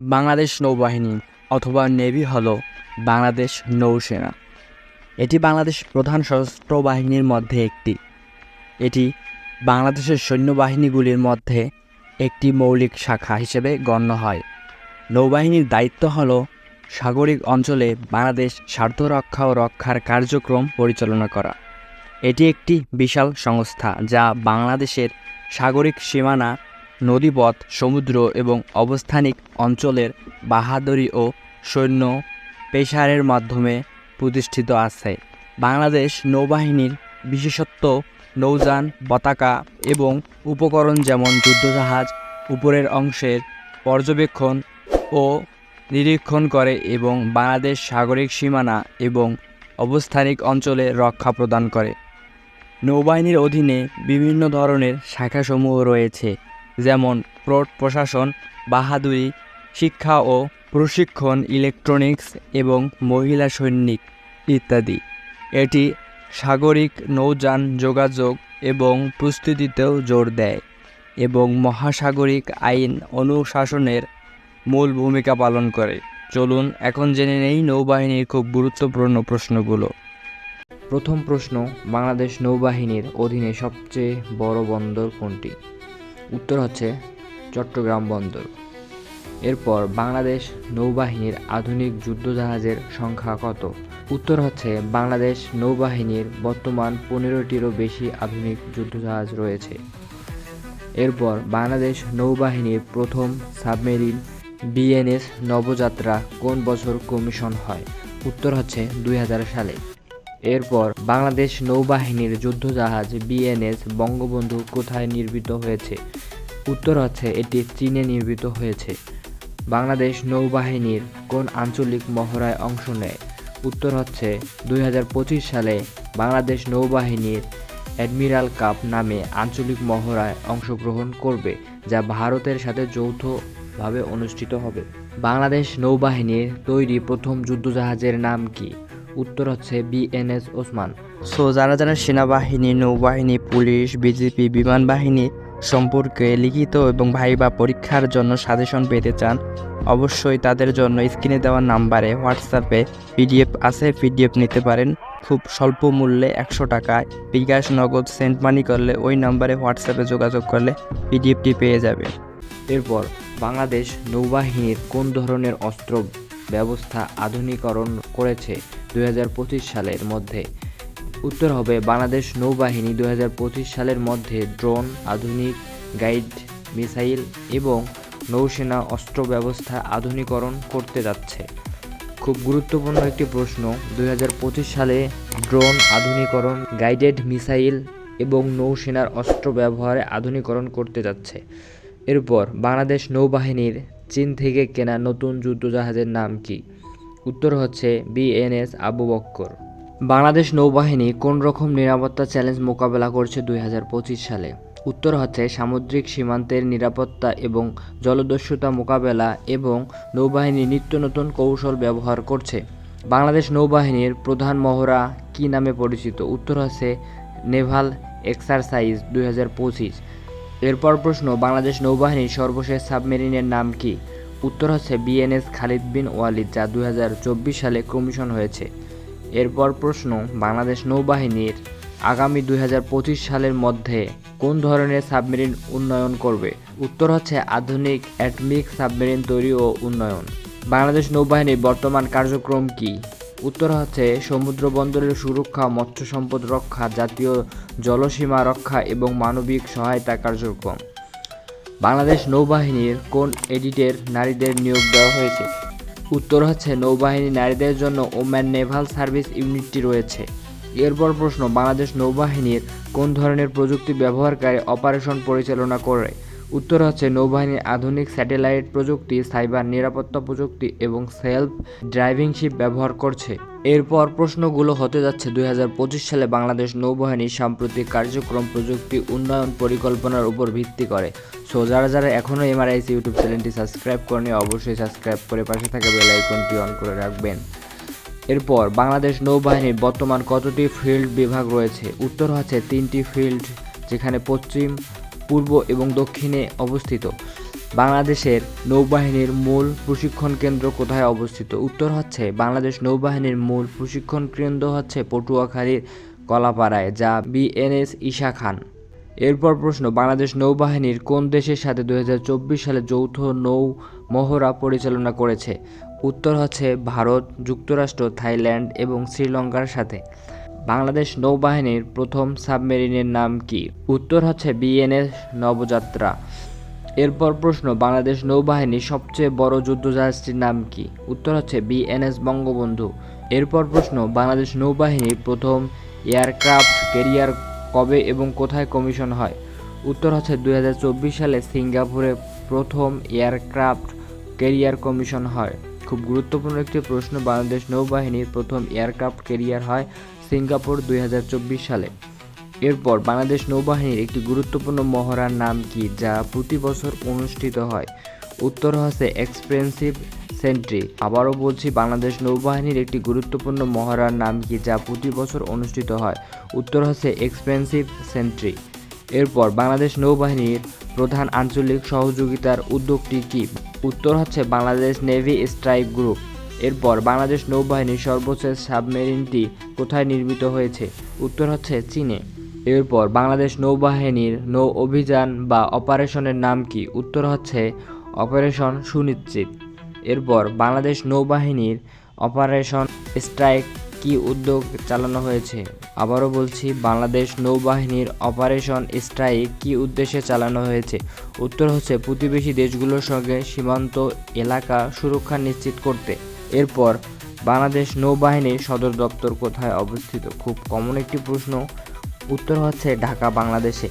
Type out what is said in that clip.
বাংলাদেশ নৌবাহিনী অথবা নেভি হল বাংলাদেশ নৌসেনা। এটি বাংলাদেশ প্রধান সশস্ত্র বাহিনীর মধ্যে একটি। এটি বাংলাদেশের সৈন্যবাহিনীগুলির মধ্যে একটি মৌলিক শাখা হিসেবে গণ্য হয়। নৌবাহিনীর দায়িত্ব হল সাগরিক অঞ্চলে বাংলাদেশ স্বার্থ রক্ষা ও রক্ষার কার্যক্রম পরিচালনা করা। এটি একটি বিশাল সংস্থা যা বাংলাদেশের সাগরিক সীমানা নদীপথ, সমুদ্র এবং অবস্থানিক অঞ্চলের বাহাদুরি ও সৈন্য পেশারের মাধ্যমে প্রতিষ্ঠিত আছে। বাংলাদেশ নৌবাহিনীর বিশেষত্ব, নৌযান, পতাকা এবং উপকরণ যেমন যুদ্ধজাহাজ উপরের অংশের পর্যবেক্ষণ ও নিরীক্ষণ করে এবং বাংলাদেশ সাগরিক সীমানা এবং অবস্থানিক অঞ্চলে রক্ষা প্রদান করে। নৌবাহিনীর অধীনে বিভিন্ন ধরনের শাখাসমূহ রয়েছে। যেমন পোর্ট প্রশাসন, বাহাদুরি, শিক্ষা ও প্রশিক্ষণ, ইলেকট্রনিক্স এবং মহিলা সৈনিক ইত্যাদি। এটি সাগরিক নৌযান যোগাযোগ এবং প্রস্তুতিতেও জোর দেয় এবং মহাসাগরিক আইন অনুশাসনের মূল ভূমিকা পালন করে। চলুন, এখন জেনে নেই নৌবাহিনীর খুব গুরুত্বপূর্ণ প্রশ্নগুলো। প্রথম প্রশ্ন, বাংলাদেশ নৌবাহিনীর অধীনে সবচেয়ে বড় বন্দর কোনটি? উত্তর হচ্ছে চট্টগ্রাম বন্দর। এরপর বাংলাদেশ নৌবাহিনীর আধুনিক যুদ্ধজাহাজের সংখ্যা কত? উত্তর হচ্ছে বাংলাদেশ নৌবাহিনীর বর্তমান পনেরোটিরও বেশি আধুনিক যুদ্ধজাহাজ রয়েছে। এরপর বাংলাদেশ নৌবাহিনীর প্রথম সাবমেরিন বিএনএস নবযাত্রা কোন বছর কমিশন হয়? উত্তর হচ্ছে দুই হাজার সালে। এরপর বাংলাদেশ নৌবাহিনীর যুদ্ধজাহাজ বিএনএস বঙ্গবন্ধু কোথায় নির্মিত হয়েছে? উত্তর হচ্ছে এটি চীনে নির্মিত হয়েছে। বাংলাদেশ নৌবাহিনীর কোন আঞ্চলিক মহড়ায় অংশ নেয়? উত্তর হচ্ছে দুই হাজার পঁচিশ সালে বাংলাদেশ নৌবাহিনীর অ্যাডমিরাল কাপ নামে আঞ্চলিক মহড়ায় অংশগ্রহণ করবে, যা ভারতের সাথে যৌথভাবে অনুষ্ঠিত হবে। বাংলাদেশ নৌবাহিনীর তৈরি প্রথম যুদ্ধজাহাজের নাম কি? উত্তর হচ্ছে বিএনএস ওসমান। সো যারা যারা সেনাবাহিনী, নৌবাহিনী, পুলিশ, বিজেপি, বিমান বাহিনী সম্পর্কে লিখিত এবং ভাইবা পরীক্ষার জন্য সাজেশন পেতে চান, অবশ্যই তাদের জন্য স্ক্রিনে দেওয়া নাম্বারে হোয়াটসঅ্যাপে পিডিএফ আছে, পিডিএফ নিতে পারেন। খুব স্বল্প মূল্যে একশো টাকায় বিকাশ, নগদ, সেন্ট মানি করলে ওই নাম্বারে হোয়াটসঅ্যাপে যোগাযোগ করলে পিডিএফটি পেয়ে যাবে। এরপর, বাংলাদেশ নৌবাহিনীর কোন ধরনের অস্ত্র ব্যবস্থা আধুনিকরণ করেছে? দুই হাজার পঁচিশ সালের মধ্যে। উত্তর হবে বাংলাদেশ নৌবাহিনী দু হাজার পঁচিশ সালের মধ্যে ড্রোন, আধুনিক গাইড, মিসাইল এবং নৌসেনা অস্ত্র ব্যবস্থা আধুনিকরণ করতে যাচ্ছে। খুব গুরুত্বপূর্ণ একটি প্রশ্ন, দুই হাজার পঁচিশ সালে ড্রোন আধুনিকরণ, গাইডেড মিসাইল এবং নৌসেনার অস্ত্র ব্যবহারে আধুনিকরণ করতে যাচ্ছে। এরপর বাংলাদেশ নৌবাহিনীর চীন থেকে কেনা নতুন যুদ্ধজাহাজের নাম কি? উত্তর হচ্ছে বিএনএস আবু বক্কর। বাংলাদেশ নৌবাহিনী কোন রকম নিরাপত্তা চ্যালেঞ্জ মোকাবেলা করছে দুই হাজার পঁচিশ সালে? উত্তর হচ্ছে সামুদ্রিক সীমান্তের নিরাপত্তা এবং জলদস্যুতা মোকাবেলা এবং নৌবাহিনী নিত্য নতুন কৌশল ব্যবহার করছে। বাংলাদেশ নৌবাহিনীর প্রধান মহড়া কী নামে পরিচিত? উত্তর হচ্ছে নেভাল এক্সারসাইজ দুই হাজার পঁচিশ। এরপর প্রশ্ন, বাংলাদেশ নৌবাহিনীর সর্বশেষ সাবমেরিনের নাম কি? উত্তর হচ্ছে বিএনএস খালিদ বিন ওয়ালিদ, যা দু হাজার চব্বিশ সালে কমিশন হয়েছে। এরপর প্রশ্ন, বাংলাদেশ নৌবাহিনীর আগামী দু হাজার পঁচিশ সালের মধ্যে কোন ধরনের সাবমেরিন উন্নয়ন করবে? উত্তর হচ্ছে আধুনিক অ্যাটমিক সাবমেরিন তৈরি ও উন্নয়ন। বাংলাদেশ নৌবাহিনীর বর্তমান কার্যক্রম কি? উত্তর হচ্ছে সমুদ্র বন্দরের সুরক্ষা, মৎস্য সম্পদ রক্ষা, জাতীয় জলসীমা রক্ষা এবং মানবিক সহায়তা কার্যক্রম। বাংলাদেশ নৌবাহিনীর কোন এডিটের নারীদের নিয়োগ দেওয়া হয়েছে? উত্তর হচ্ছে, নৌবাহিনী নারীদের জন্য ওম্যান নেভাল সার্ভিস ইউনিটটি রয়েছে। এরপর প্রশ্ন, বাংলাদেশ নৌবাহিনীর কোন ধরনের প্রযুক্তি ব্যবহারকারী অপারেশন পরিচালনা করে? উত্তর হচ্ছে, নৌবাহিনীর আধুনিক স্যাটেলাইট প্রযুক্তি, সাইবার নিরাপত্তা প্রযুক্তি এবং সেলফ ড্রাইভিং শিপ ব্যবহার করছে। এরপর প্রশ্নগুলো হতে যাচ্ছে, দুই হাজার পঁচিশ সালে বাংলাদেশ নৌবাহিনীর সাম্প্রতিক কার্যক্রম প্রযুক্তি উন্নয়ন পরিকল্পনার উপর ভিত্তি করে। সো, যারা যারা এখনও এমআরআইসি ইউটিউব চ্যানেলটি সাবস্ক্রাইব করেনি অবশ্যই সাবস্ক্রাইব করে পাশে থাকা বেল আইকনটি অন করে রাখবেন। এরপর, বাংলাদেশ নৌবাহিনীর বর্তমান কতটি ফিল্ড বিভাগ রয়েছে? উত্তর হচ্ছে, তিনটি ফিল্ড, যেখানে পশ্চিম পূর্ব এবং দক্ষিণে অবস্থিত। বাংলাদেশের নৌবাহিনীর মূল প্রশিক্ষণ কেন্দ্র কোথায় অবস্থিত? উত্তর হচ্ছে, বাংলাদেশ নৌবাহিনীর মূল প্রশিক্ষণ কেন্দ্র হচ্ছে পটুয়াখালীর কলাপাড়ায়, যা বিএনএস ঈশা খান। এরপর প্রশ্ন, বাংলাদেশ নৌবাহিনীর কোন দেশের সাথে দুহাজার চব্বিশ সালে যৌথ নৌ মহড়া পরিচালনা করেছে? উত্তর হচ্ছে, ভারত, যুক্তরাষ্ট্র, থাইল্যান্ড এবং শ্রীলঙ্কার সাথে। বাংলাদেশ নৌবাহিনীর প্রথম সাবমেরিনের নাম কি? উত্তর হচ্ছে বিএনএস নবযাত্রা। এরপর প্রশ্ন, বাংলাদেশ নৌবাহিনীর সবচেয়ে বড় যুদ্ধজাহাজটির নাম কি? উত্তর হচ্ছে বিএনএস বঙ্গবন্ধু। এরপর প্রশ্ন, বাংলাদেশ নৌবাহিনীর প্রথম এয়ারক্রাফট ক্যারিয়ার কবে এবং কোথায় কমিশন হয়? উত্তর হচ্ছে দু হাজার চব্বিশ সালে সিঙ্গাপুরে প্রথম এয়ারক্রাফট ক্যারিয়ার কমিশন হয়। খুব গুরুত্বপূর্ণ একটি প্রশ্ন, বাংলাদেশ নৌবাহিনীর প্রথম এয়ারক্রাফট ক্যারিয়ার হয় সিঙ্গাপুর দুই হাজার চব্বিশ সালে। এরপর বাংলাদেশ নৌবাহিনীর একটি গুরুত্বপূর্ণ মহড়ার নাম কি যা প্রতি বছর অনুষ্ঠিত হয়? উত্তর হচ্ছে এক্সপেন্সিভ সেন্ট্রি। আবারও বলছি, বাংলাদেশ নৌবাহিনীর একটি গুরুত্বপূর্ণ মহড়ার নাম কি যা প্রতি বছর অনুষ্ঠিত হয়? উত্তর হচ্ছে এক্সপেন্সিভ সেন্ট্রি। এরপর বাংলাদেশ নৌবাহিনীর প্রধান আঞ্চলিক সহযোগিতার উদ্যোগটি কি? উত্তর হচ্ছে বাংলাদেশ নেভি স্ট্রাইক গ্রুপ। এরপর বাংলাদেশ নৌবাহিনীর সর্বোচ্চ সাবমেরিনটি কোথায় নির্মিত হয়েছে? উত্তর হচ্ছে চীনে। এরপর বাংলাদেশ নৌবাহিনীর নৌ অভিযান বা অপারেশনের নাম কি? উত্তর হচ্ছে অপারেশন সুনিশ্চিত। এরপর বাংলাদেশ নৌবাহিনীর অপারেশন স্ট্রাইক কি উদ্যোগ চালানো হয়েছে? আবারও বলছি, বাংলাদেশ নৌবাহিনীর অপারেশন স্ট্রাইক কি উদ্দেশ্যে চালানো হয়েছে? উত্তর হচ্ছে, প্রতিবেশী দেশগুলোর সঙ্গে সীমান্ত এলাকা সুরক্ষা নিশ্চিত করতে। এরপর বাংলাদেশ নৌবাহিনীর সদর দপ্তর কোথায় অবস্থিত? খুব কমন একটি প্রশ্ন। উত্তর হচ্ছে ঢাকা, বাংলাদেশে।